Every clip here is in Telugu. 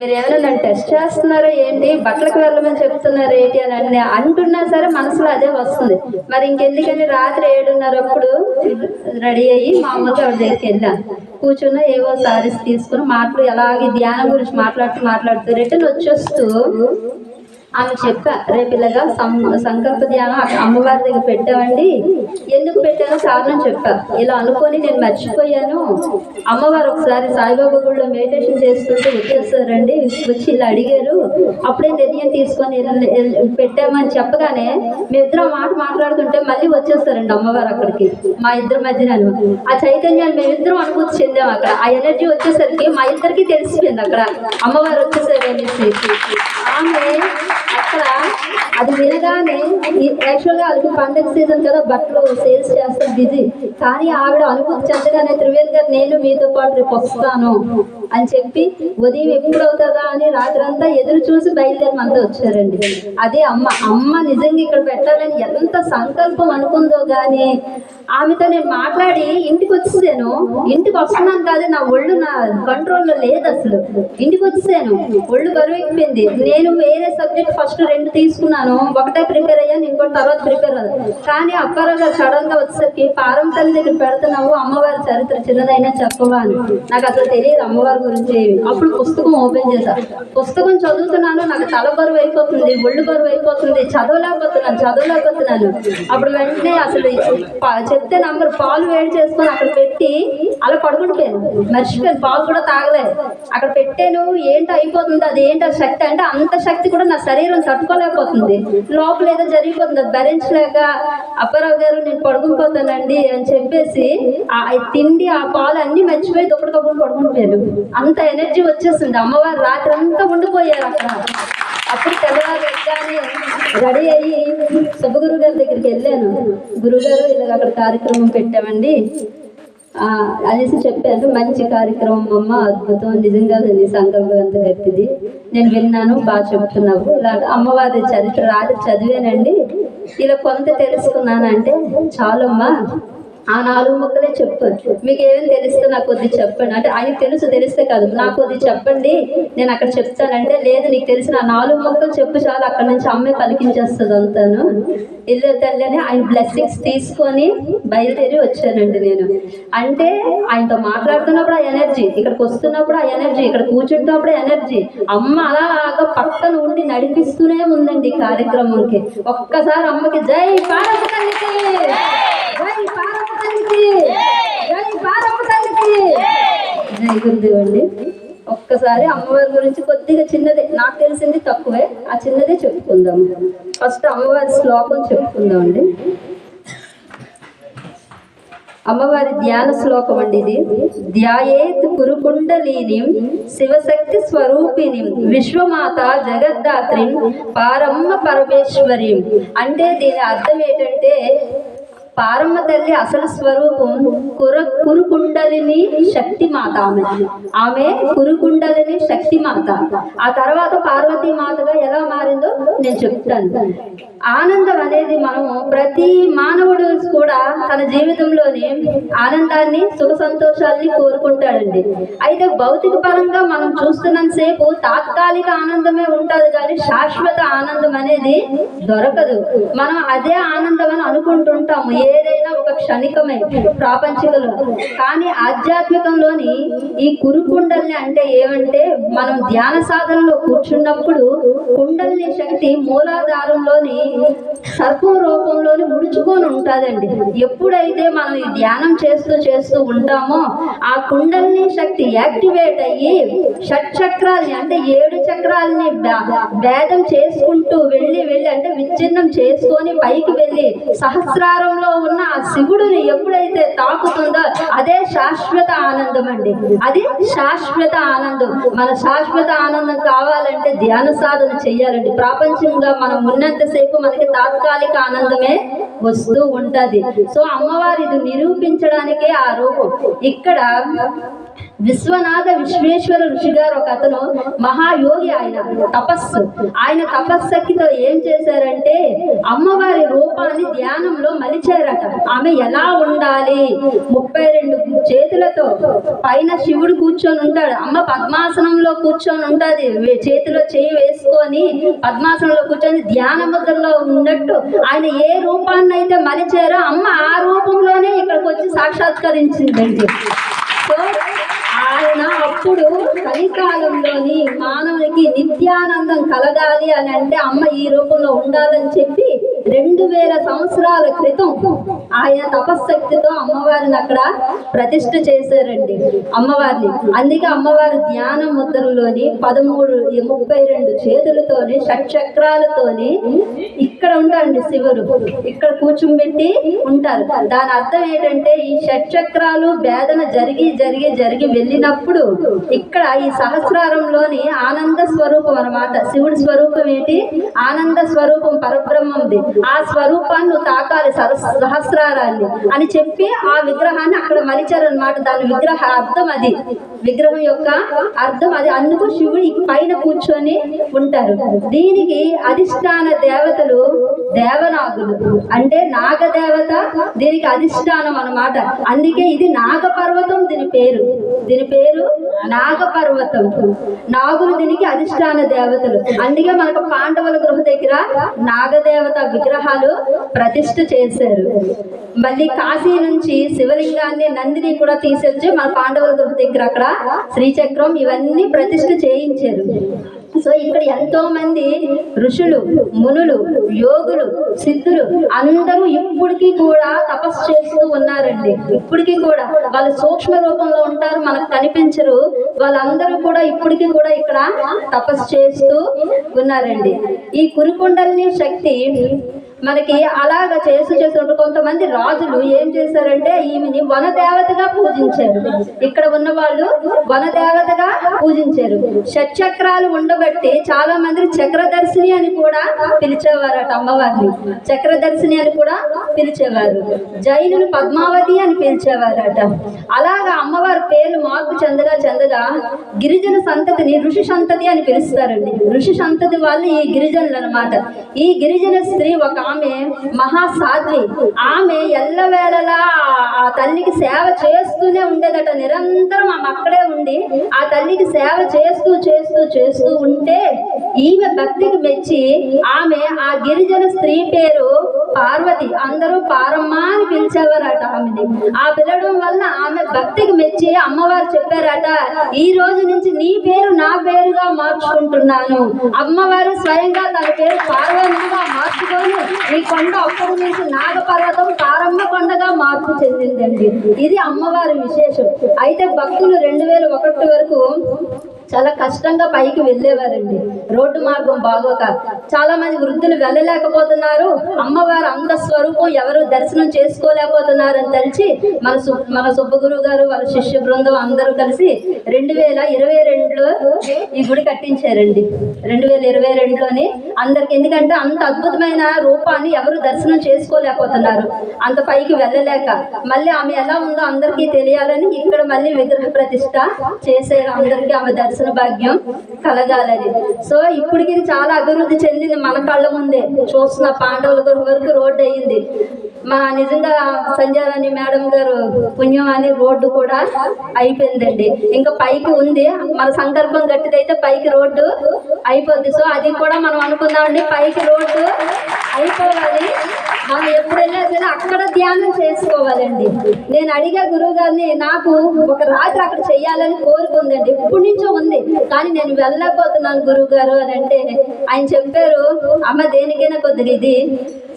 మీరు ఏమైనా నన్ను టెస్ట్ చేస్తున్నారా ఏంటి? బట్టలకు వెళ్ళమని చెప్తున్నారు ఏంటి అని అన్ని అంటున్నా సరే మనసులో అదే వస్తుంది. మరి ఇంకెందుకని రాత్రి ఏడున్నరప్పుడు రెడీ అయ్యి మామూలుగా ఆవిడ దగ్గరికి వెళ్ళాను కూర్చున్న ఏవో సారీస్ తీసుకుని మాటలు ఎలాగే ధ్యానం గురించి మాట్లాడుతూ మాట్లాడుతూ రిటర్న్ వచ్చేస్తూ ఆమె చెప్ప రేపు ఇలాగా సం- సంకల్ప ధ్యానం అమ్మవారి దగ్గర పెట్టామండి ఎందుకు పెట్టానో కారణం చెప్పా. ఇలా అనుకొని నేను మర్చిపోయాను. అమ్మవారు ఒకసారి సాయిబాబా గుడిలో మెడిటేషన్ చేస్తుంటే వచ్చేస్తారండి వచ్చి ఇలా అడిగారు. అప్పుడే నిర్ణయం తీసుకొని పెట్టామని చెప్పగానే మేమిద్దరం మాట మాట్లాడుతుంటే మళ్ళీ వచ్చేస్తారండి అమ్మవారు అక్కడికి మా ఇద్దరి మధ్యన ఆ చైతన్యాన్ని మేమిద్దరం అనుభూతి చెందాం అక్కడ. ఆ ఎనర్జీ వచ్చేసరికి మా ఇద్దరికి తెలిసిపోయింది అక్కడ. అమ్మవారు వచ్చేసారు సాంగ్ అక్కడ అది వినగానే యాక్చువల్గా అది పండగ సీజన్ కదా బట్టలు సేల్స్ చేస్తాం బిజీ కానీ ఆవిడ అనుభూతి చెందగానే త్రివేణి గారు నేను మీతో పాటు రేపు వస్తాను. అని చెప్పి ఉదయం ఎప్పుడు అవుతుందా అని రాత్రంతా ఎదురు చూసి బయలుదేరి మనతో వచ్చారండి. అదే అమ్మ. అమ్మ నిజంగా ఇక్కడ పెట్టాలని ఎంత సంకల్పం అనుకుందో కానీ ఆమెతో నేను మాట్లాడి ఇంటికి వచ్చేసాను. ఇంటికి వస్తున్నాను కాదు నా ఒళ్ళు నా కంట్రోల్లో లేదు అసలు. ఇంటికి వచ్చేసాను. ఒళ్ళు బరువు ఎక్కిపోయింది నేను వేరే సబ్జెక్ట్ ఫస్ట్ రెండు తీసుకున్నాను. ఒకటే ప్రిపేర్ అయ్యాను ఇంకోటి తర్వాత ప్రిపేర్ అవ్వదు కానీ అప్పారావు గారు సడన్గా వచ్చేసరికి పారం తల్లి దగ్గర పెడుతున్నావు అమ్మవారి చరిత్ర చిన్నదైనా చెప్పవా? అని. నాకు అసలు తెలియదు అమ్మవారి గురించి అప్పుడు పుస్తకం ఓపెన్ చేశాను పుస్తకం చదువుతున్నాను నాకు తల బరువు అయిపోతుంది ఒళ్ళు బరువు అయిపోతుంది చదవలేకపోతున్నాను చదవలేకపోతున్నాను. అప్పుడు వెంటనే అసలు చెప్తే నంబర్ పాలు వేడి చేసుకొని అక్కడ పెట్టి అలా పడుకుంటుపోయాను మర్చిపోయాను పాలు కూడా తాగలేదు అక్కడ పెట్టాను ఏంటి అయిపోతుంది అది ఏంటి ఆ శక్తి అంటే అంత శక్తి కూడా నా శరీరం తట్టుకోలేకపోతుంది. లోపల ఏదో జరిగిపోతుంది అది భరించలేక అప్పారావు గారు నేను పడుకునిపోతానండి అని చెప్పేసి ఆ తిండి ఆ పాలు అన్ని మర్చిపోయి దుప్పటికప్పుడు పడుకుంటాను అంత ఎనర్జీ వచ్చేస్తుంది. అమ్మవారు రాత్రి అంతా ఉండిపోయారు అక్కడ. అప్పుడు తెల్లవారు ఎక్కాని రెడీ అయ్యి సుబ్బగురు గారి దగ్గరికి వెళ్ళాను. గురుగారు ఇలాగ అక్కడ కార్యక్రమం పెట్టామండి. అనేసి చెప్పారు. మంచి కార్యక్రమం అమ్మ అద్భుతం. నిజంగా నీ సంకల్పం ఎంత గట్టిది. నేను విన్నాను బాగా చెప్తున్నావు. ఇలా అమ్మవారి చరిత్ర రాత్రి చదివానండి. ఇలా కొంత తెలుసుకున్నానంటే చాలమ్మా. ఆ నాలుగు ముక్కలే చెప్పు మీకు ఏమేమి తెలిస్తే నాకు కొద్ది చెప్పండి. అంటే ఆయన తెలుసు తెలిస్తే కాదు. నాకు కొద్ది చెప్పండి. నేను అక్కడ చెప్తానంటే లేదు నీకు తెలిసిన నాలుగు ముక్కలు చెప్పు చాలు. అక్కడ నుంచి అమ్మే పలికించేస్తుంది అంతాను. ఇల్లు తల్లి అని ఆయన బ్లెస్సింగ్స్ తీసుకొని బయలుదేరి వచ్చానండి నేను. అంటే ఆయనతో మాట్లాడుతున్నప్పుడు ఆ ఎనర్జీ ఇక్కడికి వస్తున్నప్పుడు ఆ ఎనర్జీ ఇక్కడ కూర్చుంటున్నప్పుడు ఎనర్జీ అమ్మ అలాగా పక్కన ఉండి నడిపిస్తూనే ఉందండి కార్యక్రమంకి. ఒక్కసారి అమ్మకి జై పార్వతి జై పార్వతి తల్లికి జై తల్లికి జై గురుదేవ్ అండి. ఒక్కసారి అమ్మవారి గురించి కొద్దిగా చిన్నదే నాకు తెలిసింది తక్కువే. ఆ చిన్నదే చెప్పుకుందాం ఫస్ట్ అమ్మవారి శ్లోకం చెప్పుకుందాం అండి. అమ్మవారి ధ్యాన శ్లోకం అండి ఇది. ధ్యాయేత్ కురుకుండలీని శివశక్తి స్వరూపిణి విశ్వమాత జగద్ధాత్రి పారమ్మ పరమేశ్వరి. అంటే దీని అర్థం ఏంటంటే పారమ్మ తల్లి అసలు స్వరూపం కుర కురుకుండలిని శక్తిమాత ఆమె ఆమె కురుకుండలిని శక్తిమాత. ఆ తర్వాత పార్వతీ మాతగా ఎలా మారిందో నేను చెప్తాను. ఆనందం అనేది మనము ప్రతి మానవుడు కూడా తన జీవితంలోని ఆనందాన్ని సుఖ సంతోషాల్ని కోరుకుంటాడండి. అయితే భౌతిక పరంగా మనం చూస్తున్నంతసేపు తాత్కాలిక ఆనందమే ఉంటుంది కానీ శాశ్వత ఆనందం అనేది దొరకదు. మనం అదే ఆనందం అని అనుకుంటుంటాము. ఏదైనా ఒక క్షణికమే ప్రాపంచికలో. కానీ ఆధ్యాత్మికంలోని ఈ కురుకుండల్ని అంటే ఏమంటే మనం ధ్యాన సాధనలో కూర్చున్నప్పుడు కుండల్ని శక్తి మూలాధారంలోని సర్పం రూపంలోని ముడుచుకొని ఉంటుందండి. ఎప్పుడైతే మనం ఈ ధ్యానం చేస్తూ చేస్తూ ఉంటామో ఆ కుండల్ని శక్తి యాక్టివేట్ అయ్యి షట్చక్రాల్ని అంటే ఏడు చక్రాలని భేదం చేసుకుంటూ వెళ్ళి వెళ్ళి అంటే విచ్ఛిన్నం చేసుకొని పైకి వెళ్ళి సహస్రారంలో ఉన్న ఆ శివుడిని ఎప్పుడైతే తాకుతుందో అదే శాశ్వత ఆనందం అండి. అది శాశ్వత ఆనందం. మన శాశ్వత ఆనందం కావాలంటే ధ్యాన సాధన చెయ్యాలండి ప్రాపంచంగా మనం ఉన్నంతసేపు మనకి తాత్కాలిక ఆనందమే వస్తూ ఉంటది. సో అమ్మవారి ఇది నిరూపించడానికే ఆ రూపం. ఇక్కడ విశ్వనాథ విశ్వేశ్వర ఋషి గారు ఒక అతను మహాయోగి ఆయన తపస్సు. ఆయన తపస్సక్తితో ఏం చేశారంటే అమ్మవారి రూపాన్ని ధ్యానంలో మలిచారట. ఆమె ఎలా ఉండాలి? ముప్పై రెండు చేతులతో పైన శివుడు కూర్చొని ఉంటాడు. అమ్మ పద్మాసనంలో కూర్చొని ఉంటుంది. చేతిలో చేయి వేసుకొని పద్మాసనంలో కూర్చొని ధ్యాన ముద్రలో ఉన్నట్టు ఆయన ఏ రూపాన్ని అయితే మలిచారో అమ్మ ఆ రూపంలోనే ఇక్కడికి వచ్చి సాక్షాత్కరించిందండి. సో ఆయన అప్పుడు కలికాలంలోని మానవునికి నిత్యానందం కలగాలి అని అంటే అమ్మ ఈ రూపంలో ఉండాలని చెప్పి రెండు వేల సంవత్సరాల క్రితం ఆయన తపశ్శక్తితో అమ్మవారిని అక్కడ ప్రతిష్ఠ చేశారండి. అమ్మవారిని. అందుకే అమ్మవారు ధ్యాన ముద్రలోని పదమూడు ముప్పై రెండు చేతులతోని షట్చక్రాలతోని ఇక్కడ ఉంటారండి శివుడు. ఇక్కడ కూర్చుంబెట్టి ఉంటారు. దాని అర్థం ఏంటంటే ఈ షట్చక్రాలు వేదన జరిగి జరిగి జరిగి వెళ్ళినప్పుడు ఇక్కడ ఈ సహస్రారంలోని ఆనంద స్వరూపం అన్నమాట. శివుడి స్వరూపం ఏంటి? ఆనంద స్వరూపం పరబ్రహ్మంది. ఆ స్వరూపాన్ని తాకాలి సహస్రారాన్ని అని చెప్పి ఆ విగ్రహాన్ని అక్కడ మలిచారనమాట దాని విగ్రహ అర్థం అది. విగ్రహం యొక్క అర్థం అది. అందుకు శివుడు పైన కూర్చొని ఉంటారు. దీనికి అధిష్టాన దేవతలు దేవనాగులు. అంటే నాగదేవత దీనికి అధిష్టానం అన్నమాట. అందుకే ఇది నాగపర్వతం దీని పేరు. దీని పేరు నాగపర్వతం. నాగులు దీనికి అధిష్టాన దేవతలు. అందుకే మనకు పాండవుల గృహ దగ్గర నాగదేవత విగ్రహాలు ప్రతిష్ఠ చేశారు. మళ్ళీ కాశీ నుంచి శివలింగాన్ని నందిని కూడా తీసుకొచ్చి మన పాండవుల గృహ దగ్గర అక్కడ శ్రీచక్రం ఇవన్నీ ప్రతిష్ఠ చేయించారు. సో ఇక్కడ ఎంతో మంది ఋషులు మునులు యోగులు సిద్ధులు అందరూ ఇప్పటికీ కూడా తపస్సు చేస్తూ ఉన్నారండి. ఇప్పటికీ కూడా వాళ్ళు సూక్ష్మ రూపంలో ఉంటారు మనకు కనిపించరు. వాళ్ళందరూ కూడా ఇప్పటికీ కూడా ఇక్కడ తపస్సు చేస్తూ ఉన్నారండి. ఈ కురుకొండల్ని శక్తి మనకి అలాగ చేసి చేసినప్పుడు కొంతమంది రాజులు ఏం చేశారంటే ఈమెని వన దేవతగా పూజించారు. ఇక్కడ ఉన్న వాళ్ళు వనదేవతగా పూజించారు. షట్చక్రాలు ఉండబట్టి చాలా మంది చక్రదర్శిని అని కూడా పిలిచేవారట అమ్మవారిని. చక్రదర్శిని అని కూడా పిలిచేవారు. జైనులు పద్మావతి అని పిలిచేవారట. అలాగా అమ్మవారి పేర్లు మార్పు చెందగా చెందగా గిరిజన సంతతిని ఋషి సంతతి అని పిలుస్తారండి. ఋషి సంతతి వాళ్ళు ఈ గిరిజనులు అన్నమాట ఈ గిరిజన స్త్రీ ఒక ఆమె మహాసాధ్వి. ఆమె ఎల్లవేళలా ఆ- ఆ తల్లికి సేవ చేస్తూనే ఉండేదట. నిరంతరం ఆమె అక్కడే ఉండి ఆ తల్లికి సేవ చేస్తూ చేస్తూ చేస్తూ ఉంటే ఈమె భక్తికి మెచ్చి ఆమె ఆ గిరిజన స్త్రీ పేరు పార్వతి. అందరూ పారమ్మ అని పిలిచేవారట ఆమెని. ఆ పిలవడం వల్ల ఆమె భక్తికి మెచ్చి అమ్మవారు చెప్పారట ఈ రోజు నుంచి నీ పేరు నా పేరుగా మార్చుకుంటున్నాను. అమ్మవారు స్వయంగా తన పేరు పార్వతిగా మార్చుకొని ఈ కొండ అప్పటి నుంచి నాగపర్వతం కారమ్మ కొండగా మార్పు చెందిందండి. ఇది అమ్మవారి విశేషం. అయితే భక్తులు రెండు వేల ఒకటి వరకు చాలా కష్టంగా పైకి వెళ్ళేవారండి. రోడ్డు మార్గం బాగోక. చాలా మంది వృద్ధులు వెళ్ళలేకపోతున్నారు. అమ్మవారు అంత స్వరూపం ఎవరు దర్శనం చేసుకోలేకపోతున్నారు అని తెలిసి మన సు మన సుబ్బగురు గారు వాళ్ళ శిష్య బృందం అందరూ కలిసి రెండు వేల ఇరవై రెండులో ఈ గుడి కట్టించారండి. రెండు వేల ఇరవై రెండులోని. అందరికి ఎందుకంటే అంత అద్భుతమైన రూపాన్ని ఎవరు దర్శనం చేసుకోలేకపోతున్నారు. అంత పైకి వెళ్ళలేక. మళ్ళీ ఆమె ఎలా ఉందో అందరికీ తెలియాలని ఇక్కడ మళ్ళీ విగ్రహ ప్రతిష్ట చేసే అందరికీ ఆమె దర్శనం భాగ్యం కలగాలని సో ఇప్పటికి ఇది చాలా అభివృద్ధి చెందింది మన కళ్ళ ముందే. చూస్తున్న పాండవుల గృహ వరకు రోడ్డు అయ్యింది. మా నిజంగా సంజయారాణి మేడం గారు పుణ్యం అని రోడ్డు కూడా అయిపోయిందండి. ఇంకా పైకి ఉంది. మన సంకల్పం గట్టిదైతే పైకి రోడ్డు అయిపోద్ది. సో అది కూడా మనం అనుకుందామండి. పైకి రోడ్డు అయిపోవాలి. మనం ఎప్పుడైనా సరే అక్కడ ధ్యానం చేసుకోవాలండి. నేను అడిగా గురువు గారిని నాకు ఒక రాత్రి అక్కడ చెయ్యాలని కోరుకుందండి ఇప్పటి నుంచో ఉంది. కానీ నేను వెళ్ళకపోతున్నాను గురువు గారు అని అంటే ఆయన చెప్పారు అమ్మ దేనికైనా కొద్దిగా ఇది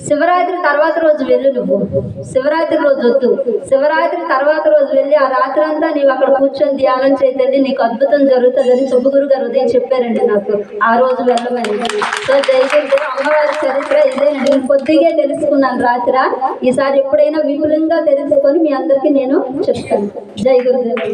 శివరాత్రి తర్వాత రోజు వెళ్ళు నువ్వు. శివరాత్రి రోజు వద్దు. శివరాత్రి తర్వాత రోజు వెళ్ళి ఆ రాత్రి అంతా నీవు అక్కడ కూర్చొని ధ్యానం చేయండి. నీకు అద్భుతం జరుగుతుందని సుబ్బగురు గారు ఉదయం చెప్పారండి నాకు. ఆ రోజు వెళ్ళమని. సో జయగురు అమ్మవారి చరిత్ర ఇదేనండి నేను కొద్దిగా తెలుసుకున్నాను రాత్రి. ఈసారి ఎప్పుడైనా విపులంగా తెలుసుకొని మీ అందరికీ నేను చెప్తాను. జై గురుదేవ్